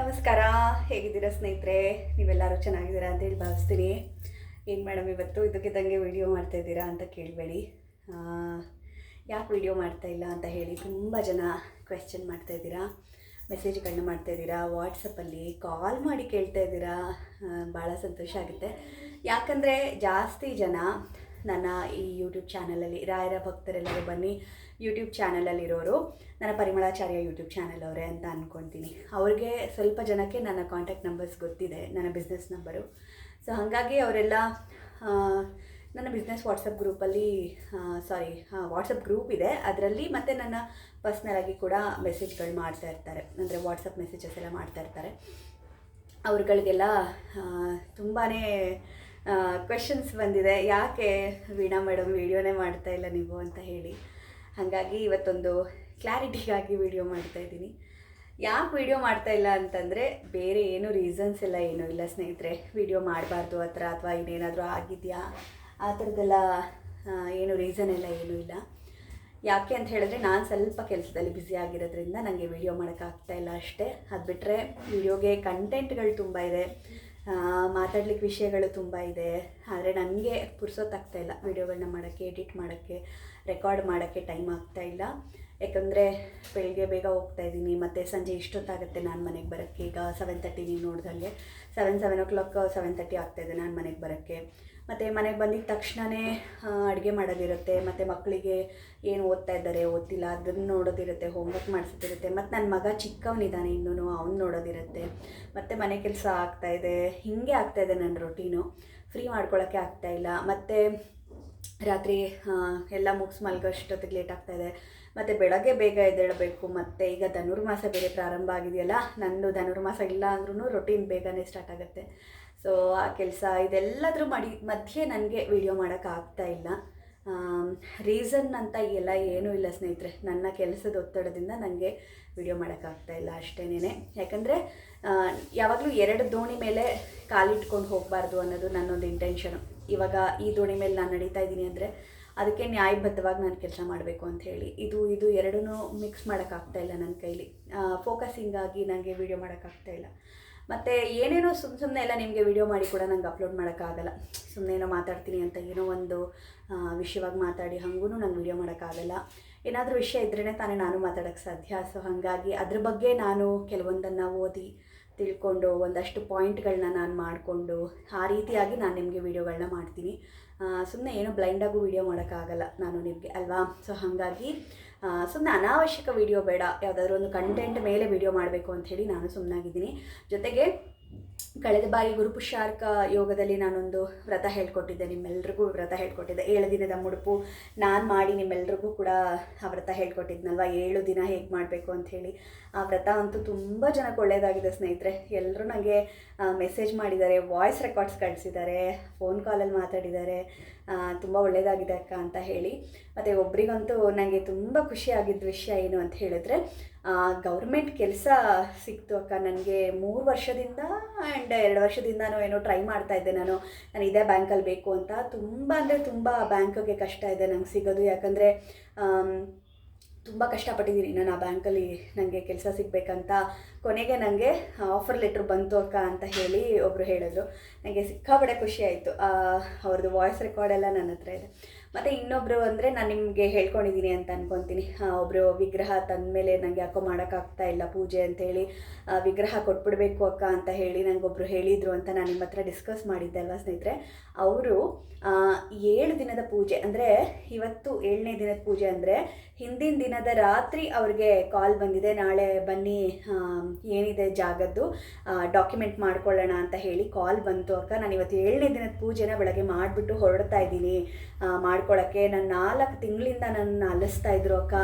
ನಮಸ್ಕಾರ, ಹೇಗಿದ್ದೀರಾ ಸ್ನೇಹಿತರೆ? ನೀವೆಲ್ಲರೂ ಚೆನ್ನಾಗಿದ್ದೀರಾ ಅಂತ ಹೇಳಿ ಭಾವಿಸ್ತೀನಿ. ಏನು ಮೇಡಮ್ ಇವತ್ತು? ಇದಕ್ಕಿದ್ದಂಗೆ ವಿಡಿಯೋ ಮಾಡ್ತಾ ಇದ್ದೀರಾ ಅಂತ ಕೇಳಬೇಡಿ. ಯಾಕೆ ವಿಡಿಯೋ ಮಾಡ್ತಾ ಇಲ್ಲ ಅಂತ ಹೇಳಿ ತುಂಬ ಜನ ಕ್ವೆಶ್ಚನ್ ಮಾಡ್ತಾ ಇದ್ದೀರಾ. ಮೆಸೇಜ್ಗಳನ್ನ ಮಾಡ್ತಾ ಇದ್ದೀರಾ. ವಾಟ್ಸಪ್ಪಲ್ಲಿ ಕಾಲ್ ಮಾಡಿ ಕೇಳ್ತಾ ಇದ್ದೀರಾ. ಭಾಳ ಸಂತೋಷ ಆಗುತ್ತೆ. ಯಾಕಂದರೆ ಜಾಸ್ತಿ ಜನ ನನ್ನ ಈ ಯೂಟ್ಯೂಬ್ ಚಾನಲಲ್ಲಿ ರಾಯರ ಭಕ್ತರೆಲ್ಲರೂ ಬನ್ನಿ. ಯೂಟ್ಯೂಬ್ ಚಾನಲಲ್ಲಿರೋರು ನನ್ನ ಪರಿಮಳಾಚಾರ್ಯ ಯೂಟ್ಯೂಬ್ ಚಾನಲ್ ಅವರೇ ಅಂತ ಅಂದ್ಕೊತೀನಿ ಅವ್ರಿಗೆ ಸ್ವಲ್ಪ ಜನಕ್ಕೆ ನನ್ನ ಕಾಂಟ್ಯಾಕ್ಟ್ ನಂಬರ್ಸ್ ಗೊತ್ತಿದೆ, ನನ್ನ ಬಿಸ್ನೆಸ್ ನಂಬರು ಸೊ ಹಾಗಾಗಿ ಅವರೆಲ್ಲ ನನ್ನ ಬಿಸ್ನೆಸ್ ವಾಟ್ಸಪ್ ಗ್ರೂಪಲ್ಲಿ ಸಾರಿ ವಾಟ್ಸಪ್ ಗ್ರೂಪ್ ಇದೆ. ಅದರಲ್ಲಿ ಮತ್ತು ನನ್ನ ಪರ್ಸ್ನಲಾಗಿ ಕೂಡ ಮೆಸೇಜ್ಗಳು ಮಾಡ್ತಾ ಇರ್ತಾರೆ. ಅಂದರೆ ವಾಟ್ಸಪ್ ಮೆಸೇಜಸ್ ಎಲ್ಲ ಮಾಡ್ತಾ ಇರ್ತಾರೆ. ಅವ್ರುಗಳಿಗೆಲ್ಲ ತುಂಬಾ ಕ್ವೆಶನ್ಸ್ ಬಂದಿದೆ. ಯಾಕೆ ವೀಣಾ ಮೇಡಮ್ ವೀಡಿಯೋನೇ ಮಾಡ್ತಾ ಇಲ್ಲ ನೀವು ಅಂತ ಹೇಳಿ. ಹಾಗಾಗಿ ಇವತ್ತೊಂದು ಕ್ಲಾರಿಟಿಗಾಗಿ ವಿಡಿಯೋ ಮಾಡ್ತಾ ಇದ್ದೀನಿ. ಯಾಕೆ ವಿಡಿಯೋ ಮಾಡ್ತಾ ಇಲ್ಲ ಅಂತಂದರೆ ಬೇರೆ ಏನು ರೀಸನ್ಸ್ ಎಲ್ಲ ಏನೂ ಇಲ್ಲ ಸ್ನೇಹಿತರೆ. ವಿಡಿಯೋ ಮಾಡಬಾರ್ದು ಹತ್ರ ಅಥವಾ ಇನ್ನೇನಾದರೂ ಆಗಿದೆಯಾ? ಆ ಥರದ್ದೆಲ್ಲ ಏನು ರೀಸನ್ ಎಲ್ಲ ಏನೂ ಇಲ್ಲ. ಯಾಕೆ ಅಂತ ಹೇಳಿದ್ರೆ ನಾನು ಸ್ವಲ್ಪ ಕೆಲಸದಲ್ಲಿ ಬ್ಯುಸಿ ಆಗಿರೋದ್ರಿಂದ ನನಗೆ ವಿಡಿಯೋ ಮಾಡೋಕ್ಕಾಗ್ತಾ ಇಲ್ಲ ಅಷ್ಟೇ. ಅದು ಬಿಟ್ಟರೆ ವಿಡಿಯೋಗೆ ಕಂಟೆಂಟ್ಗಳು ತುಂಬ ಇದೆ. ಮಾತಾಡ್ಲಿಕ್ಕೆ ವಿಷಯಗಳು ತುಂಬ ಇದೆ. ಆದರೆ ನನಗೆ ಪುರ್ಸೊತ್ತಾಗ್ತಾ ಇಲ್ಲ. ವಿಡಿಯೋಗಳನ್ನ ಮಾಡೋಕ್ಕೆ, ಎಡಿಟ್ ಮಾಡೋಕ್ಕೆ, ರೆಕಾರ್ಡ್ ಮಾಡೋಕ್ಕೆ ಟೈಮ್ ಆಗ್ತಾ ಇಲ್ಲ. ಯಾಕಂದರೆ ಬೆಳಿಗ್ಗೆ ಬೇಗ ಹೋಗ್ತಾ ಇದ್ದೀನಿ, ಮತ್ತು ಸಂಜೆ ಇಷ್ಟೊತ್ತಾಗುತ್ತೆ ನಾನು ಮನೆಗೆ ಬರೋಕ್ಕೆ. ಈಗ ಸೆವೆನ್ ತರ್ಟಿ ನೀವು ನೋಡ್ದಂಗೆ seven seven o'clock seven thirty ಆಗ್ತಾಯಿದೆ ನಾನು ಮನೆಗೆ ಬರೋಕ್ಕೆ. ಮತ್ತು ಮನೆಗೆ ಬಂದಿದ್ದ ತಕ್ಷಣವೇ ಅಡುಗೆ ಮಾಡೋದಿರುತ್ತೆ, ಮತ್ತು ಮಕ್ಕಳಿಗೆ ಏನು ಓದ್ತಾ ಇದ್ದಾರೆ ಓದ್ತಿಲ್ಲ ಅದನ್ನು ನೋಡೋದಿರುತ್ತೆ ಹೋಮ್ವರ್ಕ್ ಮಾಡಿಸೋದಿರುತ್ತೆ ಮತ್ತು ನನ್ನ ಮಗ ಚಿಕ್ಕವನಿದ್ದಾನೆ ಇನ್ನೂ ಅವ್ನು ನೋಡೋದಿರುತ್ತೆ. ಮತ್ತು ಮನೆ ಕೆಲಸ ಆಗ್ತಾಯಿದೆ ಹೀಗೆ ಆಗ್ತಾಯಿದೆ ನನ್ನ ರೊಟೀನು ಫ್ರೀ ಮಾಡ್ಕೊಳ್ಳೋಕ್ಕೆ ಆಗ್ತಾಯಿಲ್ಲ ಮತ್ತು ರಾತ್ರಿ ಎಲ್ಲ ಮುಗಿಸ್ ಮಲ್ಗೋಷ್ಟೊತ್ತಿಗೆ ಲೇಟ್ ಇದೆ. ಮತ್ತು ಬೆಳಗ್ಗೆ ಬೇಗ ಎದ್ದೇಳಬೇಕು, ಮತ್ತು ಈಗ ಧನುರ್ಮಾಸ ಬೇರೆ ಪ್ರಾರಂಭ ಆಗಿದೆಯಲ್ಲ, ನಂದು ಧನುರ್ಮಾಸ ಇಲ್ಲ ಅಂದ್ರೂ ರೊಟೀನ್ ಬೇಗನೆ ಸ್ಟಾರ್ಟ್ ಆಗುತ್ತೆ. ಸೊ ಆ ಕೆಲಸ ಇದೆಲ್ಲದ್ರ ಮಡಿ, ಮಧ್ಯೆ ನನಗೆ ವಿಡಿಯೋ ಮಾಡೋಕ್ಕಾಗ್ತಾ ಇಲ್ಲ. ರೀಸನ್ ಅಂತ ಎಲ್ಲ ಏನೂ ಇಲ್ಲ ಸ್ನೇಹಿತರೆ. ನನ್ನ ಕೆಲಸದ ಒತ್ತಡದಿಂದ ನನಗೆ ವಿಡಿಯೋ ಮಾಡೋಕ್ಕಾಗ್ತಾ ಇಲ್ಲ ಅಷ್ಟೇನೆ ಯಾಕಂದರೆ ಯಾವಾಗಲೂ ಎರಡು ದೋಣಿ ಮೇಲೆ ಕಾಲಿಟ್ಕೊಂಡು ಹೋಗಬಾರ್ದು ಅನ್ನೋದು ನನ್ನೊಂದು ಇಂಟೆನ್ಷನು ಇವಾಗ ಈ ದೋಣಿ ಮೇಲೆ ನಾನು ನಡೀತಾ ಇದ್ದೀನಿ ಅಂದರೆ ಅದಕ್ಕೆ ನ್ಯಾಯಬದ್ಧವಾಗಿ ನಾನು ಕೆಲಸ ಮಾಡಬೇಕು ಅಂತ ಹೇಳಿ. ಇದು ಇದು ಎರಡೂ ಮಿಕ್ಸ್ ಮಾಡೋಕ್ಕಾಗ್ತಾ ಇಲ್ಲ ನನ್ನ ಕೈಲಿ. ಫೋಕಸಿಂಗ್ ಆಗಿ ನನಗೆ ವಿಡಿಯೋ ಮಾಡೋಕ್ಕಾಗ್ತಾ ಇಲ್ಲ. ಮತ್ತು ಏನೇನೋ ಸುಮ್ಮ ಸುಮ್ಮನೆ ಎಲ್ಲ ನಿಮಗೆ ವಿಡಿಯೋ ಮಾಡಿ ಕೂಡ ನಂಗೆ ಅಪ್ಲೋಡ್ ಮಾಡೋಕ್ಕಾಗಲ್ಲ. ಸುಮ್ಮನೆ ಏನೋ ಮಾತಾಡ್ತೀನಿ ಅಂತ ಏನೋ ಒಂದು ವಿಷಯವಾಗಿ ಮಾತಾಡಿ ಹಾಗೂ ನಂಗೆ ವಿಡಿಯೋ ಮಾಡೋಕ್ಕಾಗಲ್ಲ. ಏನಾದರೂ ವಿಷಯ ಇದ್ರೇ ತಾನೇ ನಾನು ಮಾತಾಡೋಕ್ಕೆ ಸಾಧ್ಯ. ಸೊ ಹಾಗಾಗಿ ಅದ್ರ ಬಗ್ಗೆ ನಾನು ಕೆಲವೊಂದನ್ನು ಓದಿ ತಿಳ್ಕೊಂಡು ಒಂದಷ್ಟು ಪಾಯಿಂಟ್ಗಳನ್ನ ನಾನು ಮಾಡಿಕೊಂಡು ಆ ರೀತಿಯಾಗಿ ನಾನು ನಿಮಗೆ ವೀಡಿಯೋಗಳನ್ನ ಮಾಡ್ತೀನಿ. ಸುಮ್ಮನೆ ಏನೋ ಬ್ಲೈಂಡಾಗೂ ವೀಡಿಯೋ ಮಾಡೋಕ್ಕಾಗಲ್ಲ ನಾನು ನಿಮಗೆ, ಅಲ್ವಾ? ಸೊ ಹಾಗಾಗಿ ಸುಮ್ಮನೆ ಅನಾವಶ್ಯಕ ವೀಡಿಯೋ ಬೇಡ. ಯಾವುದಾದ್ರು ಒಂದು ಕಂಟೆಂಟ್ ಮೇಲೆ ವೀಡಿಯೋ ಮಾಡಬೇಕು ಅಂಥೇಳಿ ನಾನು ಸುಮ್ಮನಾಗಿದ್ದೀನಿ ಜೊತೆಗೆ ಕಳೆದ ಬಾರಿ ಗುರುಪುಷಾರ್ಕ ಯೋಗದಲ್ಲಿ ನಾನೊಂದು ವ್ರತ ಹೇಳ್ಕೊಟ್ಟಿದ್ದೆ, ನಿಮ್ಮೆಲ್ರಿಗೂ ವ್ರತ ಹೇಳ್ಕೊಟ್ಟಿದ್ದೆ. ಏಳು ದಿನದ ಮುಡುಪು ನಾನು ಮಾಡಿ ನಿಮ್ಮೆಲ್ರಿಗೂ ಕೂಡ ಆ ವ್ರತ ಹೇಳ್ಕೊಟ್ಟಿದ್ನಲ್ವ? ಏಳು ದಿನ ಹೇಗೆ ಮಾಡಬೇಕು ಅಂಥೇಳಿ. ಆ ವ್ರತ ಅಂತೂ ತುಂಬ ಜನಕ್ಕೆ ಒಳ್ಳೆಯದಾಗಿದೆ ಸ್ನೇಹಿತರೆ. ಎಲ್ಲರೂ ನನಗೆ ಮೆಸೇಜ್ ಮಾಡಿದ್ದಾರೆ ವಾಯ್ಸ್ ರೆಕಾರ್ಡ್ಸ್ ಕಳಿಸಿದ್ದಾರೆ ಫೋನ್ ಕಾಲಲ್ಲಿ ಮಾತಾಡಿದ್ದಾರೆ. ತುಂಬ ಒಳ್ಳೆಯದಾಗಿದೆ ಅಕ್ಕ ಅಂತ ಹೇಳಿ. ಮತ್ತು ಒಬ್ರಿಗಂತೂ ನನಗೆ ತುಂಬ ಖುಷಿಯಾಗಿದ್ದ ವಿಷಯ ಏನು ಅಂತ ಹೇಳಿದ್ರೆ ಗೌರ್ಮೆಂಟ್ ಕೆಲಸ ಸಿಕ್ತು ಅಕ್ಕ. ನನಗೆ ಮೂರು ವರ್ಷದಿಂದ ಆ್ಯಂಡ್ ಎರಡು ವರ್ಷದಿಂದನೂ ಏನೋ ಟ್ರೈ ಮಾಡ್ತಾ ಇದ್ದೆ ನಾನು. ನಾನು ಇದೇ ಬ್ಯಾಂಕಲ್ಲಿ ಬೇಕು ಅಂತ. ತುಂಬ ಅಂದರೆ ತುಂಬ ಬ್ಯಾಂಕಿಗೆ ಕಷ್ಟ ಇದೆ. ನಂಗೆ ಸಿಗೋದು ಯಾಕಂದರೆ ತುಂಬ ಕಷ್ಟಪಟ್ಟಿದ್ದೀನಿ. ನಾನು ಆ ಬ್ಯಾಂಕಲ್ಲಿ ನನಗೆ ಕೆಲಸ ಸಿಗಬೇಕಂತ. ಕೊನೆಗೆ ನನಗೆ ಆಫರ್ ಲೆಟ್ರ್ ಬಂತು ಅಕ್ಕ ಅಂತ ಹೇಳಿ ಒಬ್ಬರು ಹೇಳಿದ್ರು. ನನಗೆ ಸಿಕ್ಕಾಪಟ್ಟೆ ಖುಷಿ ಆಯಿತು. ಅವ್ರದ್ದು ವಾಯ್ಸ್ ರೆಕಾರ್ಡ್ ಎಲ್ಲ ನನ್ನ ಹತ್ರ ಇದೆ. ಮತ್ತು ಇನ್ನೊಬ್ಬರು ಅಂದರೆ ನಾನು ನಿಮಗೆ ಹೇಳ್ಕೊಂಡಿದ್ದೀನಿ ಅಂತ ಅನ್ಕೊತೀನಿ. ಒಬ್ಬರು ವಿಗ್ರಹ ತಂದಮೇಲೆ ನನಗೆ ಯಾಕೋ ಮಾಡೋಕ್ಕಾಗ್ತಾ ಇಲ್ಲ ಪೂಜೆ ಅಂತೇಳಿ ಹೇಳಿ ವಿಗ್ರಹ ಕೊಟ್ಬಿಡ್ಬೇಕು ಅಕ್ಕ ಅಂತ ಹೇಳಿ ನನಗೊಬ್ರು ಹೇಳಿದರು ಅಂತ ನಾನು ನಿಮ್ಮ ಹತ್ರ ಡಿಸ್ಕಸ್ ಮಾಡಿದ್ದೆ ಅಲ್ವಾ ಸ್ನೇಹಿತರೆ? ಅವರು ಏಳು ದಿನದ ಪೂಜೆ ಅಂದರೆ ಇವತ್ತು ಏಳನೇ ದಿನದ ಪೂಜೆ ಅಂದರೆ ಹಿಂದಿನ ದಿನದ ರಾತ್ರಿ ಅವ್ರಿಗೆ ಕಾಲ್ ಬಂದಿದೆ, ನಾಳೆ ಬನ್ನಿ ಏನಿದೆ ಜಾಗದ್ದು ಡಾಕ್ಯುಮೆಂಟ್ ಮಾಡ್ಕೊಳ್ಳೋಣ ಅಂತ ಹೇಳಿ ಕಾಲ್ ಬಂತು ಅಕ್ಕ. ನಾನು ಇವತ್ತು ಏಳನೇ ದಿನದ ಪೂಜೆನ ಬೆಳಗ್ಗೆ ಮಾಡಿಬಿಟ್ಟು ಹೊರಡ್ತಾ ಇದ್ದೀನಿ. ಮಾಡ್ಕೊಳ್ಳೋಕ್ಕೆ ನಾನು ನಾಲ್ಕು ತಿಂಗಳಿಂದ ನನ್ನ ಅಲಿಸ್ತಾ ಇದ್ರು ಅಕ್ಕ.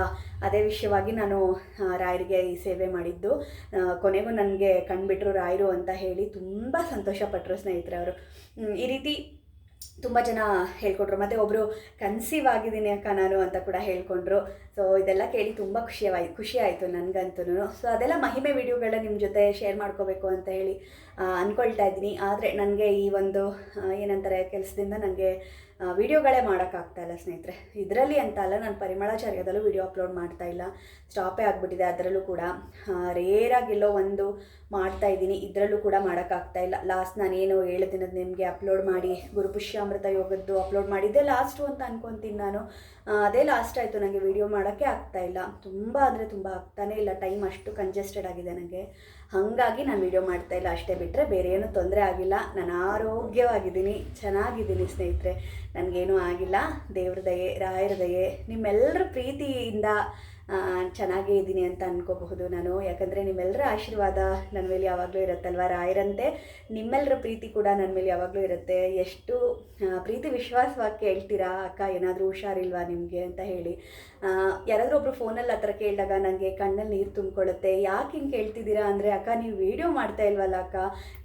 ಅದೇ ವಿಷಯವಾಗಿ ನಾನು ರಾಯರಿಗೆ ಈ ಸೇವೆ ಮಾಡಿದ್ದು. ಕೊನೆಗೂ ನನಗೆ ಕಂಡುಬಿಟ್ರು ರಾಯರು ಅಂತ ಹೇಳಿ ತುಂಬ ಸಂತೋಷಪಟ್ಟರು ಸ್ನೇಹಿತರೆ ಅವರು. ಈ ರೀತಿ ತುಂಬ ಜನ ಹೇಳ್ಕೊಟ್ರು. ಮತ್ತು ಒಬ್ಬರು ಕನ್ಸೀವ್ ಆಗಿದ್ದೀನಿ ಅಕ್ಕ ನಾನು ಅಂತ ಕೂಡ ಹೇಳ್ಕೊಂಡ್ರು. ಸೊ ಇದೆಲ್ಲ ಕೇಳಿ ತುಂಬ ಖುಷಿಯಾಯ್ ಖುಷಿ ಆಯಿತು ನನಗಂತೂ ಸೊ ಅದೆಲ್ಲ ಮಹಿಮೆ ವಿಡಿಯೋಗಳನ್ನ ನಿಮ್ಮ ಜೊತೆ ಶೇರ್ ಮಾಡ್ಕೋಬೇಕು ಅಂತ ಹೇಳಿ. ಅಂದ್ಕೊಳ್ತಾ ಇದ್ದೀನಿ. ಆದರೆ ನನಗೆ ಈ ಒಂದು ಏನಂತಾರೆ, ಕೆಲಸದಿಂದ ನನಗೆ ವೀಡಿಯೋಗಳೇ ಇಲ್ಲ ಸ್ನೇಹಿತರೆ. ಇದರಲ್ಲಿ ಅಂತ ಅಲ್ಲ, ನಾನು ಪರಿಮಳಾಚಾರ್ಯದಲ್ಲೂ ವೀಡಿಯೋ ಅಪ್ಲೋಡ್ ಮಾಡ್ತಾ ಇಲ್ಲ. ಸ್ಟಾಪೇ ಆಗಿಬಿಟ್ಟಿದೆ ಅದರಲ್ಲೂ ಕೂಡ. ರೇರಾಗಿಲ್ಲೋ ಒಂದು ಮಾಡ್ತಾ ಇದ್ದೀನಿ. ಇದರಲ್ಲೂ ಕೂಡ ಮಾಡೋಕ್ಕಾಗ್ತಾ ಇಲ್ಲ. ಲಾಸ್ಟ್ ನಾನೇನು ಏಳು ದಿನದ ನಿಮಗೆ ಅಪ್ಲೋಡ್ ಮಾಡಿ, ಗುರುಪುಷ್ಯಾಮೃತ ಯೋಗದ್ದು ಅಪ್ಲೋಡ್ ಮಾಡಿದ್ದೆ ಲಾಸ್ಟು ಅಂತ ಅನ್ಕೊತೀನಿ ನಾನು. ಅದೇ ಲಾಸ್ಟ್ ಆಯಿತು ನನಗೆ ವಿಡಿಯೋ ಮಾಡೋಕ್ಕೆ ಇಲ್ಲ. ತುಂಬ ಅಂದರೆ ತುಂಬ ಆಗ್ತಾನೆ ಇಲ್ಲ. ಟೈಮ್ ಅಷ್ಟು ಕಂಜೆಸ್ಟೆಡ್ ಆಗಿದೆ ನನಗೆ ಹಾಗಾಗಿ ನಾನು ವೀಡಿಯೋ ಮಾಡ್ತಾ ಇಲ್ಲ. ಅಷ್ಟೇ ಬಿಟ್ಟರೆ ಬೇರೆ ಏನೂ ತೊಂದರೆ ಆಗಿಲ್ಲ. ನಾನು ಆರೋಗ್ಯವಾಗಿದ್ದೀನಿ. ಚೆನ್ನಾಗಿದ್ದೀನಿ ಸ್ನೇಹಿತರೆ. ನನಗೇನೂ ಆಗಿಲ್ಲ. ದೇವ್ರ ದಯೆ, ರಾಯರ ದಯೆ ನಿಮ್ಮೆಲ್ಲರ ಪ್ರೀತಿಯಿಂದ ಚೆನ್ನಾಗೇ ಇದ್ದೀನಿ ಅಂತ ಅನ್ಕೋಬಹುದು ನಾನು. ಯಾಕಂದರೆ ನಿಮ್ಮೆಲ್ಲರ ಆಶೀರ್ವಾದ ನನ್ನ ಮೇಲೆ ಯಾವಾಗಲೂ ಇರುತ್ತಲ್ವ? ರಾಯರಂತೆ ನಿಮ್ಮೆಲ್ಲರ ಪ್ರೀತಿ ಕೂಡ ನನ್ನ ಮೇಲೆ ಯಾವಾಗಲೂ ಇರುತ್ತೆ. ಎಷ್ಟು ಪ್ರೀತಿ ವಿಶ್ವಾಸವಾಗಿ ಕೇಳ್ತೀರಾ ಅಕ್ಕ, ಏನಾದರೂ ಹುಷಾರಿಲ್ವಾ ನಿಮಗೆ ಅಂತ ಹೇಳಿ. ಯಾರಾದರೂ ಒಬ್ಬರು ಫೋನಲ್ಲಿ ಆ ಥರ ಕೇಳಿದಾಗ ನನಗೆ ಕಣ್ಣಲ್ಲಿ ನೀರು ತುಂಬಿಕೊಳ್ಳುತ್ತೆ. ಯಾಕೆ ಹಿಂಗೆ ಕೇಳ್ತಿದ್ದೀರಾ ಅಂದರೆ, ಅಕ್ಕ, ನೀವು ವೀಡಿಯೋ ಮಾಡ್ತಾ ಇಲ್ವಲ್ಲ ಅಕ್ಕ?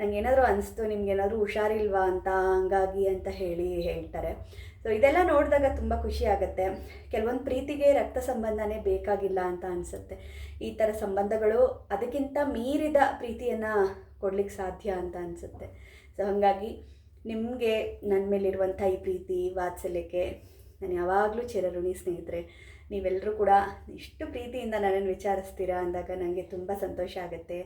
ನಂಗೆ ಏನಾದರೂ ಅನಿಸ್ತು, ನಿಮ್ಗೆ ಏನಾದರೂ ಹುಷಾರಿಲ್ವಾ ಅಂತ, ಹಂಗಾಗಿ ಅಂತ ಹೇಳಿ ಹೇಳ್ತಾರೆ. ಸೊ ಇದೆಲ್ಲ ನೋಡಿದಾಗ ತುಂಬ ಖುಷಿ ಆಗುತ್ತೆ. ಕೆಲವೊಂದು ಪ್ರೀತಿಗೆ ರಕ್ತ ಸಂಬಂಧನೇ ಬೇಕಾಗಿಲ್ಲ ಅಂತ ಅನಿಸುತ್ತೆ. ಈ ಥರ ಸಂಬಂಧಗಳು ಅದಕ್ಕಿಂತ ಮೀರಿದ ಪ್ರೀತಿಯನ್ನು ಕೊಡ್ಲಿಕ್ಕೆ ಸಾಧ್ಯ ಅಂತ ಅನಿಸುತ್ತೆ. ಸೊ ಹಾಗಾಗಿ ನಿಮಗೆ ನನ್ನ ಮೇಲಿರುವಂಥ ಈ ಪ್ರೀತಿ, ವಾತ್ಸಲ್ಯಕ್ಕೆ ನಾನು ಯಾವಾಗಲೂ ಚಿರಋಣಿ ಸ್ನೇಹಿತರೆ ನೀವೆಲ್ಲರೂ ಕೂಡ ಇಷ್ಟು ಪ್ರೀತಿಯಿಂದ ನನ್ನನ್ನು ವಿಚಾರಿಸ್ತೀರಾ ಅಂದಾಗ ನನಗೆ ತುಂಬ ಸಂತೋಷ ಆಗುತ್ತೆ.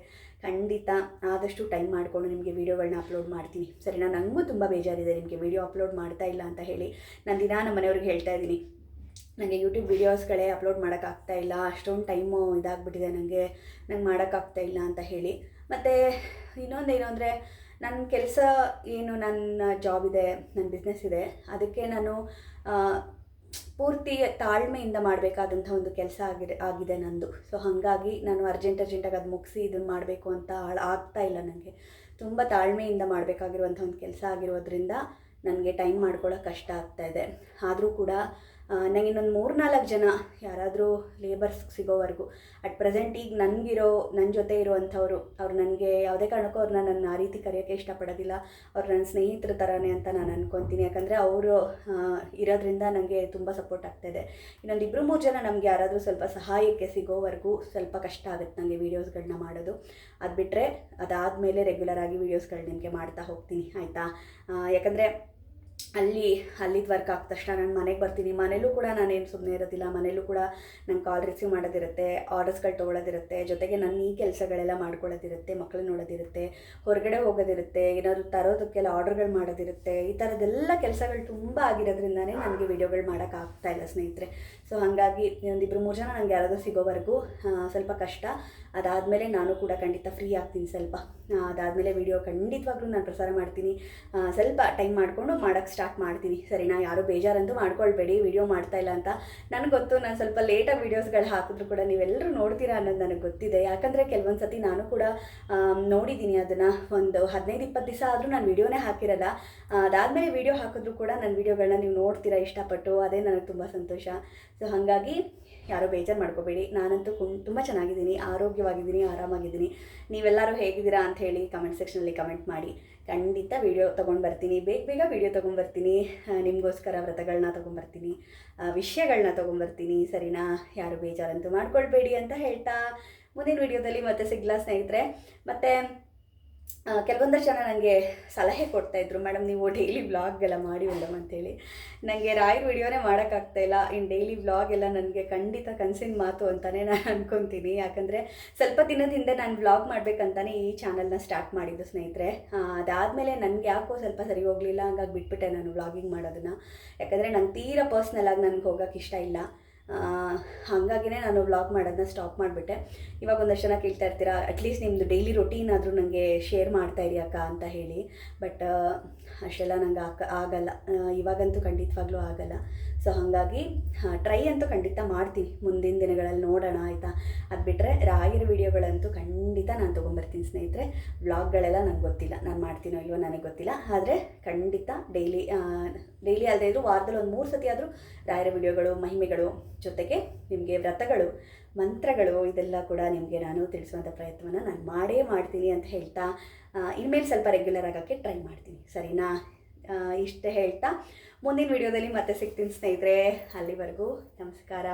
ಖಂಡಿತ ಆದಷ್ಟು ಟೈಮ್ ಮಾಡಿಕೊಂಡು ನಿಮಗೆ ವೀಡಿಯೋಗಳನ್ನ ಅಪ್ಲೋಡ್ ಮಾಡ್ತೀನಿ. ಸರಿನಾ? ನನಗೂ ತುಂಬ ಬೇಜಾರಿದೆ ನಿಮಗೆ ವೀಡಿಯೋ ಅಪ್ಲೋಡ್ ಮಾಡ್ತಾ ಇಲ್ಲ ಅಂತ ಹೇಳಿ. ನಾನು ದಿನ ನಮ್ಮ ಮನೆಯವ್ರಿಗೆ ಹೇಳ್ತಾ ಇದ್ದೀನಿ. ನನಗೆ ಯೂಟ್ಯೂಬ್ ವೀಡಿಯೋಸ್ಗಳೇ ಅಪ್ಲೋಡ್ ಮಾಡೋಕ್ಕಾಗ್ತಾ ಇಲ್ಲ. ಅಷ್ಟೊಂದು ಟೈಮು ಇದಾಗ್ಬಿಟ್ಟಿದೆ ನನಗೆ. ನಂಗೆ ಮಾಡೋಕ್ಕಾಗ್ತಾ ಇಲ್ಲ ಅಂತ ಹೇಳಿ. ಮತ್ತು ಇನ್ನೊಂದೇನು ಅಂದರೆ ನನ್ನ ಕೆಲಸ ಏನು ನನ್ನ ಜಾಬ್ ಇದೆ, ನನ್ನ ಬಿಸ್ನೆಸ್ ಇದೆ. ಅದಕ್ಕೆ ನಾನು ಪೂರ್ತಿ ತಾಳ್ಮೆಯಿಂದ ಮಾಡಬೇಕಾದಂಥ ಒಂದು ಕೆಲಸ ಆಗಿದೆ ಆಗಿದೆ ನಂದು. ಸೊ ಹಾಗಾಗಿ ನಾನು ಅರ್ಜೆಂಟ್ ಅರ್ಜೆಂಟಾಗಿ ಅದು ಮುಗಿಸಿ ಇದನ್ನು ಮಾಡಬೇಕು ಅಂತ ಆಗ್ತಾ ಇಲ್ಲ ನನಗೆ ತುಂಬ ತಾಳ್ಮೆಯಿಂದ ಮಾಡಬೇಕಾಗಿರುವಂಥ ಒಂದು ಕೆಲಸ ಆಗಿರೋದ್ರಿಂದ ನನಗೆ ಟೈಮ್ ಮಾಡ್ಕೊಳ್ಳೋಕೆ ಕಷ್ಟ ಆಗ್ತಾ ಇದೆ. ಆದರೂ ಕೂಡ ನನಗೆ ಇನ್ನೊಂದು ಮೂರು ನಾಲ್ಕು ಜನ ಯಾರಾದರೂ ಲೇಬರ್ಸ್ ಸಿಗೋವರೆಗೂ. ಅಟ್ ಪ್ರೆಸೆಂಟ್ ಈಗ ನನಗಿರೋ ನನ್ನ ಜೊತೆ ಇರುವಂಥವ್ರು, ಅವ್ರು ನನಗೆ ಯಾವುದೇ ಕಾರಣಕ್ಕೂ ಅವ್ರನ್ನ ನನ್ನ ಆ ರೀತಿ ಕರೆಯೋಕ್ಕೆ ಇಷ್ಟಪಡೋದಿಲ್ಲ. ಅವ್ರು ನನ್ನ ಸ್ನೇಹಿತರ ಥರನೇ ಅಂತ ನಾನು ಅನ್ಕೊತೀನಿ. ಯಾಕಂದರೆ ಅವರು ಇರೋದ್ರಿಂದ ನನಗೆ ತುಂಬ ಸಪೋರ್ಟ್ ಆಗ್ತಾಯಿದೆ ಇನ್ನೊಂದು ಇಬ್ಬರು ಮೂರು ಜನ ನಮಗೆ ಯಾರಾದರೂ ಸ್ವಲ್ಪ ಸಹಾಯಕ್ಕೆ ಸಿಗೋವರೆಗೂ ಸ್ವಲ್ಪ ಕಷ್ಟ ಆಗುತ್ತೆ ನನಗೆ ವೀಡಿಯೋಸ್ಗಳನ್ನ ಮಾಡೋದು. ಅದು ಬಿಟ್ಟರೆ ಅದಾದಮೇಲೆ ರೆಗ್ಯುಲರ್ ಆಗಿ ವೀಡಿಯೋಸ್ಗಳು ನಿಮಗೆ ಮಾಡ್ತಾ ಹೋಗ್ತೀನಿ. ಆಯಿತಾ? ಯಾಕಂದರೆ ಅಲ್ಲಿ ಅಲ್ಲಿದ್ದು ವರ್ಕ್ ಆದ ತಕ್ಷಣ ನಾನು ಮನೆಗೆ ಬರ್ತೀನಿ. ಮನೇಲೂ ಕೂಡ ನಾನೇನು ಸುಮ್ಮನೆ ಇರೋದಿಲ್ಲ. ಮನೇಲೂ ಕೂಡ ನಂಗೆ ಕಾಲ್ ರಿಸೀವ್ ಮಾಡೋದಿರುತ್ತೆ ಆರ್ಡರ್ಸ್ಗಳು ತೊಗೊಳೋದಿರುತ್ತೆ, ಜೊತೆಗೆ ನನ್ನ ಈ ಕೆಲಸಗಳೆಲ್ಲ ಮಾಡ್ಕೊಳ್ಳೋದಿರುತ್ತೆ ಮಕ್ಕಳು ನೋಡೋದಿರುತ್ತೆ, ಹೊರಗಡೆ ಹೋಗೋದಿರುತ್ತೆ, ಏನಾದರೂ ತರೋದಕ್ಕೆಲ್ಲ ಆರ್ಡರ್ಗಳು ಮಾಡೋದಿರುತ್ತೆ, ಈ ಥರದ್ದೆಲ್ಲ ಕೆಲಸಗಳು ತುಂಬ ಆಗಿರೋದ್ರಿಂದನೇ ನನಗೆ ವೀಡಿಯೋಗಳು ಮಾಡೋಕ್ಕಾಗ್ತಾ ಇಲ್ಲ ಸ್ನೇಹಿತರೆ. ಸೊ ಹಾಗಾಗಿ ಒಂದಿಬ್ಬರು ಮೂರು ಜನ ನನಗೆ ಯಾರಾದರೂ ಸಿಗೋವರೆಗೂ ಸ್ವಲ್ಪ ಕಷ್ಟ. ಅದಾದಮೇಲೆ ನಾನು ಕೂಡ ಖಂಡಿತ ಫ್ರೀ ಆಗ್ತೀನಿ ಸ್ವಲ್ಪ. ಅದಾದಮೇಲೆ ವಿಡಿಯೋ ಖಂಡಿತವಾಗ್ಲೂ ನಾನು ಪ್ರಸಾರ ಮಾಡ್ತೀನಿ. ಸ್ವಲ್ಪ ಟೈಮ್ ಮಾಡಿಕೊಂಡು ಮಾಡೋಕ್ಕೆ ಸ್ಟಾರ್ಟ್ ಮಾಡ್ತೀನಿ ಸರಿನಾ? ಯಾರು ಬೇಜಾರಂತೂ ಮಾಡ್ಕೊಳ್ಬೇಡಿ. ವಿಡಿಯೋ ಮಾಡ್ತಾ ಇಲ್ಲ ಅಂತ ನನಗೆ ಗೊತ್ತು. ನಾನು ಸ್ವಲ್ಪ ಲೇಟಾಗಿ ವೀಡಿಯೋಸ್ಗಳು ಹಾಕಿದ್ರು ಕೂಡ ನೀವೆಲ್ಲರೂ ನೋಡ್ತೀರಾ ಅನ್ನೋದು ನನಗೆ ಗೊತ್ತಿದೆ. ಯಾಕಂದರೆ ಕೆಲವೊಂದು ಸತಿ ನಾನು ಕೂಡ ನೋಡಿದ್ದೀನಿ ಅದನ್ನು. ಒಂದು ಹದಿನೈದು ಇಪ್ಪತ್ತು ದಿವಸ ಆದರೂ ನಾನು ವಿಡಿಯೋನೇ ಹಾಕಿರಲ್ಲ. ಅದಾದಮೇಲೆ ವಿಡಿಯೋ ಹಾಕಿದ್ರು ಕೂಡ ನನ್ನ ವೀಡಿಯೋಗಳನ್ನ ನೀವು ನೋಡ್ತೀರಾ ಇಷ್ಟಪಟ್ಟು. ಅದೇ ನನಗೆ ತುಂಬ ಸಂತೋಷ. ಸೊ, ಹಾಗಾಗಿ ಯಾರೋ ಬೇಜಾರು ಮಾಡ್ಕೋಬೇಡಿ. ನಾನಂತೂ ಕುಂ, ತುಂಬ ಚೆನ್ನಾಗಿದ್ದೀನಿ. ಆರೋಗ್ಯವಾಗಿದ್ದೀನಿ, ಆರಾಮಾಗಿದ್ದೀನಿ. ನೀವೆಲ್ಲರೂ ಹೇಗಿದ್ದೀರಾ ಅಂತ ಹೇಳಿ ಕಮೆಂಟ್ ಸೆಕ್ಷನಲ್ಲಿ ಕಮೆಂಟ್ ಮಾಡಿ. ಖಂಡಿತ ವೀಡಿಯೋ ತೊಗೊಂಡು ಬರ್ತೀನಿ. ಬೇಗ ಬೇಗ ವೀಡಿಯೋ ತೊಗೊಂಬರ್ತೀನಿ ನಿಮಗೋಸ್ಕರ ವ್ರತಗಳನ್ನ ತೊಗೊಂಬರ್ತೀನಿ ವಿಷಯಗಳನ್ನ ತೊಗೊಂಬರ್ತೀನಿ, ಸರಿನಾ? ಯಾರು ಬೇಜಾರಂತೂ ಮಾಡ್ಕೊಳ್ಬೇಡಿ ಅಂತ ಹೇಳ್ತಾ ಮುಂದಿನ ವೀಡಿಯೋದಲ್ಲಿ ಮತ್ತೆ ಸಿಗ್ಲಾ ಸ್ನೇಹಿತರೆ. ಮತ್ತು ಕೆಲವೊಂದಷ್ಟು ಜನ ನನಗೆ ಸಲಹೆ ಕೊಡ್ತಾಯಿದ್ರು ಮೇಡಮ್, ನೀವು ಡೈಲಿ ವ್ಲಾಗ್ಗೆಲ್ಲ ಮಾಡಿ ಮೇಡಮ್ ಅಂತೇಳಿ. ನನಗೆ ರಾಯರ್ ವಿಡಿಯೋನೇ ಮಾಡೋಕ್ಕಾಗ್ತಾ ಇಲ್ಲ. ಇನ್ನು ಡೈಲಿ ವ್ಲಾಗ್ ಎಲ್ಲ ನನಗೆ ಖಂಡಿತ ಕನಸಿನ ಮಾತು ಅಂತಲೇ ನಾನು ಅಂದ್ಕೊತೀನಿ ಯಾಕಂದರೆ ಸ್ವಲ್ಪ ದಿನದ ಹಿಂದೆ ನಾನು ವ್ಲಾಗ್ ಮಾಡಬೇಕಂತಾನೆ ಈ ಚಾನಲ್ನ ಸ್ಟಾರ್ಟ್ ಮಾಡಿದ್ದು ಸ್ನೇಹಿತರೆ. ಅದಾದಮೇಲೆ ನನಗೆ ಯಾಕೋ ಸ್ವಲ್ಪ ಸರಿ ಹೋಗಲಿಲ್ಲ, ಹಂಗಾಗಿ ಬಿಟ್ಬಿಟ್ಟೆ ನಾನು ವ್ಲಾಗಿಂಗ್ ಮಾಡೋದನ್ನು. ಯಾಕಂದರೆ ನಂಗೆ ತೀರಾ ಪರ್ಸ್ನಲ್ ಆಗಿ ನನಗೆ ಹೋಗೋಕ್ಕೆ ಇಷ್ಟ ಇಲ್ಲ. ಹಾಗಾಗಿನೇ ನಾನು ಬ್ಲಾಗ್ ಮಾಡೋದನ್ನ ಸ್ಟಾಪ್ ಮಾಡಿಬಿಟ್ಟೆ. ಇವಾಗ ಒಂದಷ್ಟು ಜನ ಕೇಳ್ತಾ ಇರ್ತೀರಾ ಅಟ್ಲೀಸ್ಟ್ ನಿಮ್ಮದು ಡೈಲಿ ರೊಟೀನ್ ಆದರೂ ನನಗೆ ಶೇರ್ ಮಾಡ್ತಾ ಇರಿ ಅಕ್ಕ, ಅಂತ ಹೇಳಿ. ಬಟ್ ಅಷ್ಟೆಲ್ಲ ನಂಗೆ ಆಕ, ಆಗಲ್ಲ. ಇವಾಗಂತೂ ಖಂಡಿತವಾಗ್ಲೂ ಆಗಲ್ಲ. ಸೊ ಹಾಗಾಗಿ ಟ್ರೈ ಅಂತೂ ಖಂಡಿತ ಮಾಡ್ತೀನಿ. ಮುಂದಿನ ದಿನಗಳಲ್ಲಿ ನೋಡೋಣ, ಆಯಿತಾ? ಅದು ಬಿಟ್ಟರೆ ರಾಗಿರ ವೀಡಿಯೋಗಳಂತೂ ಖಂಡಿತ ನಾನು ತೊಗೊಂಬರ್ತೀನಿ ಸ್ನೇಹಿತರೆ. ವ್ಲಾಗ್ಗಳೆಲ್ಲ ನಂಗೆ ಗೊತ್ತಿಲ್ಲ. ನಾನು ಮಾಡ್ತೀನೋ ಇಲ್ವೋ ನನಗೆ ಗೊತ್ತಿಲ್ಲ. ಆದರೆ ಖಂಡಿತ ಡೈಲಿ ಡೈಲಿ ಅಲ್ಲದೇ ಇದ್ದರೂ ವಾರದಲ್ಲಿ ಒಂದು ಮೂರು ಸತಿ ಆದರೂ ರಾಯರ ವಿಡಿಯೋಗಳು ಮಹಿಮೆಗಳು ಜೊತೆಗೆ ನಿಮಗೆ ವ್ರತಗಳು, ಮಂತ್ರಗಳು ಇದೆಲ್ಲ ಕೂಡ ನಿಮಗೆ ನಾನು ತಿಳಿಸುವಂಥ ಪ್ರಯತ್ನವನ್ನು ನಾನು ಮಾಡೇ ಮಾಡ್ತೀನಿ ಅಂತ ಹೇಳ್ತಾ ಇನ್ಮೇಲೆ ಸ್ವಲ್ಪ ರೆಗ್ಯುಲರ್ ಆಗೋಕ್ಕೆ ಟ್ರೈ ಮಾಡ್ತೀನಿ. ಸರಿನಾ? ಇಷ್ಟೇ ಹೇಳ್ತಾ. ಮುಂದಿನ ವಿಡಿಯೋದಲ್ಲಿ ಮತ್ತೆ ಸಿಗ್ತೀನಿ ಸ್ನೇಹಿತರೆ. ಅಲ್ಲಿವರೆಗೂ ನಮಸ್ಕಾರ.